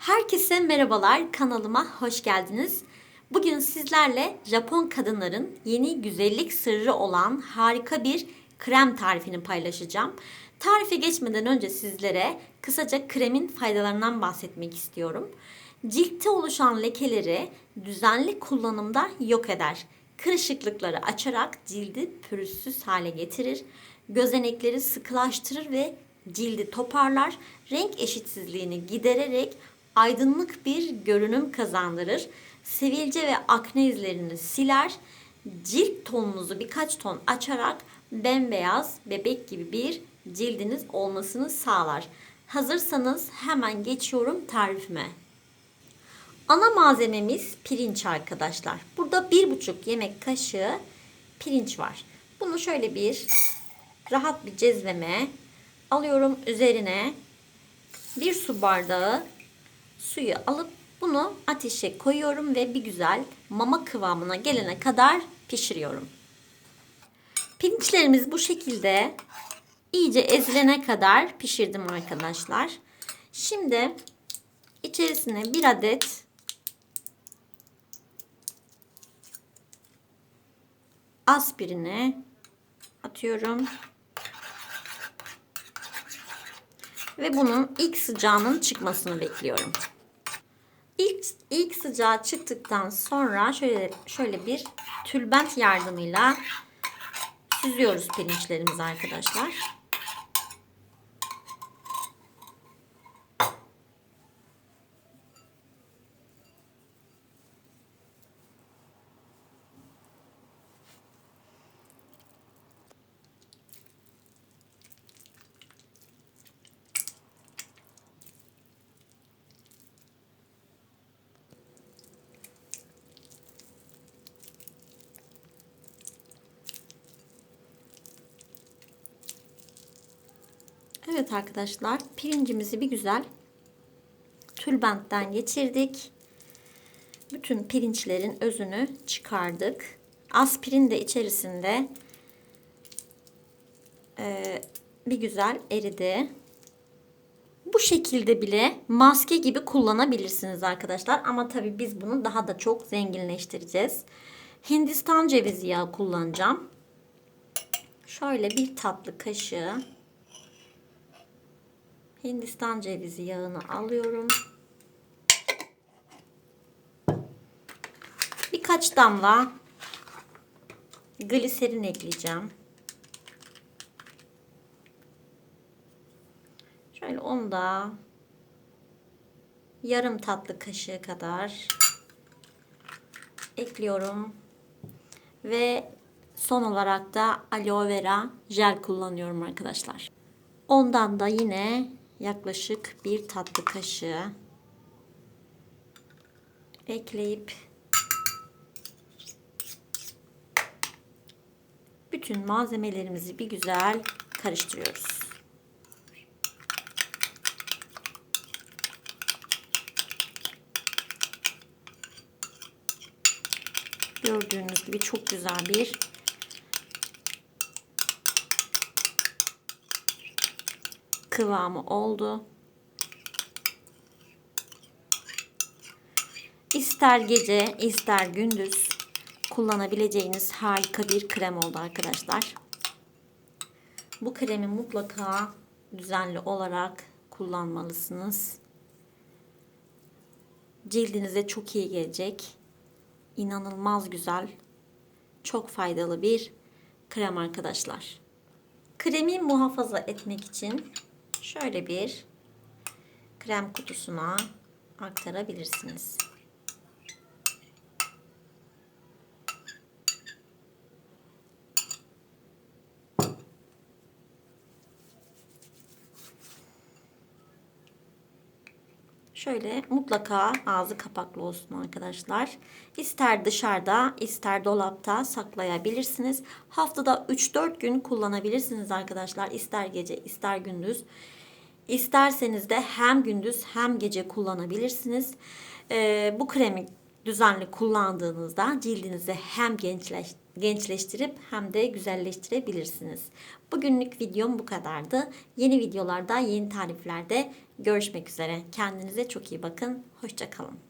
Herkese merhabalar, kanalıma hoş geldiniz. Bugün sizlerle Japon kadınların yeni güzellik sırrı olan harika bir krem tarifini paylaşacağım. Tarife geçmeden önce sizlere kısaca kremin faydalarından bahsetmek istiyorum. Ciltte oluşan lekeleri düzenli kullanımda yok eder. Kırışıklıkları açarak cildi pürüzsüz hale getirir. Gözenekleri sıkılaştırır ve cildi toparlar. Renk eşitsizliğini gidererek aydınlık bir görünüm kazandırır. Sivilce ve akne izlerini siler. Cilt tonunuzu birkaç ton açarak bembeyaz bebek gibi bir cildiniz olmasını sağlar. Hazırsanız hemen geçiyorum tarifime. Ana malzememiz pirinç arkadaşlar. Burada bir buçuk yemek kaşığı pirinç var. Bunu şöyle bir rahat bir cezveme alıyorum. Üzerine bir su bardağı suyu alıp bunu ateşe koyuyorum ve bir güzel mama kıvamına gelene kadar pişiriyorum. Pirinçlerimiz bu şekilde iyice ezilene kadar pişirdim arkadaşlar. Şimdi içerisine bir adet aspirini atıyorum. Ve bunun ilk sıcağının çıkmasını bekliyorum. İlk, ilk sıcağı çıktıktan sonra şöyle şöyle bir tülbent yardımıyla süzüyoruz pirinçlerimizi arkadaşlar. Evet arkadaşlar pirincimizi bir güzel tülbentten geçirdik. Bütün pirinçlerin özünü çıkardık. Aspirin de içerisinde e, bir güzel eridi. Bu şekilde bile maske gibi kullanabilirsiniz arkadaşlar. Ama tabii biz bunu daha da çok zenginleştireceğiz. Hindistan cevizi yağı kullanacağım. Şöyle bir tatlı kaşığı Hindistan cevizi yağını alıyorum. Birkaç damla gliserin ekleyeceğim. Şöyle onu da yarım tatlı kaşığı kadar ekliyorum. Ve son olarak da aloe vera jel kullanıyorum arkadaşlar. Ondan da yine yaklaşık bir tatlı kaşığı ekleyip bütün malzemelerimizi bir güzel karıştırıyoruz. Gördüğünüz gibi çok güzel bir kıvamı oldu. İster gece ister gündüz kullanabileceğiniz harika bir krem oldu arkadaşlar. Bu kremi mutlaka düzenli olarak kullanmalısınız. Cildinize çok iyi gelecek. İnanılmaz güzel, çok faydalı bir krem arkadaşlar. Kremi muhafaza etmek için şöyle bir krem kutusuna aktarabilirsiniz. Şöyle mutlaka ağzı kapaklı olsun arkadaşlar. İster dışarıda ister dolapta saklayabilirsiniz. Haftada 3-4 gün kullanabilirsiniz arkadaşlar. İster gece ister gündüz. İsterseniz de hem gündüz hem gece kullanabilirsiniz. Ee, bu kremi düzenli kullandığınızda cildinizi hem gençleş, gençleştirip hem de güzelleştirebilirsiniz. Bugünlük videom bu kadardı. Yeni videolarda, yeni tariflerde görüşmek üzere. Kendinize çok iyi bakın. Hoşçakalın.